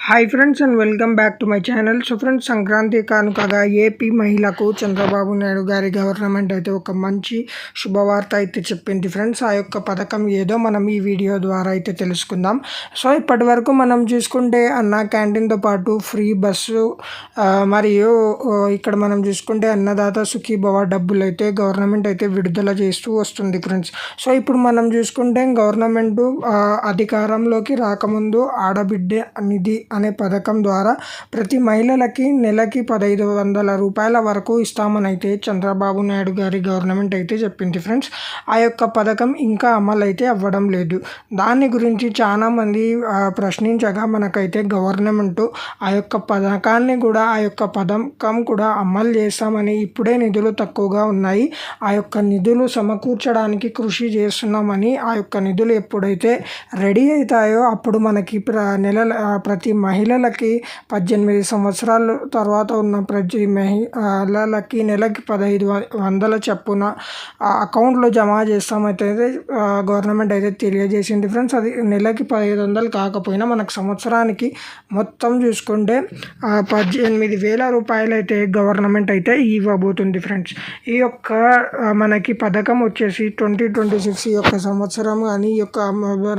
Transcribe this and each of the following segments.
Hi friends and welcome back to my channel so friends Sankranti కానుకగా AP మహిళకు చంద్రబాబు నాయుడు గారి government అయితే ఒక మంచి శుభవార్త అయితే చెప్పింది ఫ్రెండ్స్ ఆ యొక్క పథకం ఏదో మనం ఈ వీడియో ద్వారా అయితే తెలుసుకుందాం. సో ఇప్పటి వరకు మనం చూసుకుంటే అన్న క్యాంటీన్తో పాటు ఫ్రీ బస్సు మరియు ఇక్కడ మనం చూసుకుంటే అన్నదాత సుఖీభవ డబ్బులు అయితే గవర్నమెంట్ అయితే విడుదల చేస్తూ వస్తుంది ఫ్రెండ్స్ సో ఇప్పుడు మనం చూసుకుంటే గవర్నమెంట్ అధికారంలోకి రాకముందు ఆడబిడ్డ నిధి అనే పథకం ద్వారా ప్రతి మహిళలకి నెలకి పదహైదు వందల రూపాయల వరకు ఇస్తామని అయితే చంద్రబాబు నాయుడు గారి గవర్నమెంట్ అయితే చెప్పింది ఫ్రెండ్స్. ఆ యొక్క పథకం ఇంకా అమలు అయితే అవ్వడం లేదు. దాని గురించి చాలామంది ప్రశ్నించగా మనకైతే గవర్నమెంట్ ఆ యొక్క పథకాన్ని కూడా ఆ యొక్క పథకం కూడా అమలు చేస్తామని ఇప్పుడే నిధులు తక్కువగా ఉన్నాయి. ఆ యొక్క నిధులు సమకూర్చడానికి కృషి చేస్తున్నామని ఆ యొక్క నిధులు ఎప్పుడైతే రెడీ అవుతాయో అప్పుడు మనకి ప్ర నెల ప్రతి మహిళలకి పద్దెనిమిది సంవత్సరాల తర్వాత ఉన్న ప్రతి మహిళలకి నెలకి పదహైదు వందల చొప్పున ఆ అకౌంట్లో జమ చేస్తామైతే గవర్నమెంట్ అయితే తెలియజేసింది. ఫ్రెండ్స్ అది నెలకి పదహైదు వందలు కాకపోయినా మనకు సంవత్సరానికి మొత్తం చూసుకుంటే పద్దెనిమిది వేల రూపాయలు అయితే గవర్నమెంట్ అయితే ఇవ్వబోతుంది ఫ్రెండ్స్. ఈ యొక్క మనకి పథకం వచ్చేసి ట్వంటీ ట్వంటీ సిక్స్ ఈ యొక్క సంవత్సరం కానీ ఈ యొక్క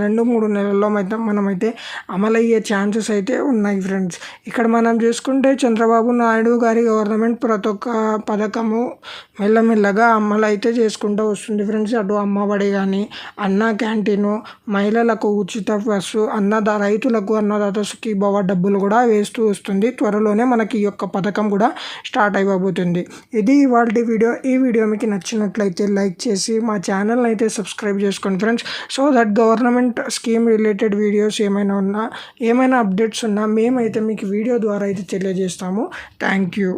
రెండు మూడు నెలల్లో అయితే మనమైతే అమలయ్యే ఛాన్సెస్ అయితే ఉన్నాయి ఫ్రెండ్స్ ఇక్కడ మనం చూసుకుంటే చంద్రబాబు నాయుడు గారి గవర్నమెంట్ ప్రతి ఒక్క పథకము మెల్లమెల్లగా అమలు అయితే చేసుకుంటూ వస్తుంది ఫ్రెండ్స్ అటు అమ్మఒడి కానీ అన్న క్యాంటీను మహిళలకు ఉచిత బస్సు అన్నద రైతులకు అన్నదాత సుఖీభవ డబ్బులు కూడా వేస్తూ వస్తుంది. త్వరలోనే మనకి ఈ యొక్క పథకం కూడా స్టార్ట్ అయిపోతుంది. ఇది ఇవాళ వీడియో. ఈ వీడియో మీకు నచ్చినట్లయితే లైక్ చేసి మా ఛానల్ని అయితే సబ్స్క్రైబ్ చేసుకోండి friends so that government scheme related videos ఏమైనా ఉన్నా ఏమైనా అప్డేట్స్ ఉన్నా మేమైతే మీకు వీడియో ద్వారా అయితే తెలియజేస్తాము. Thank you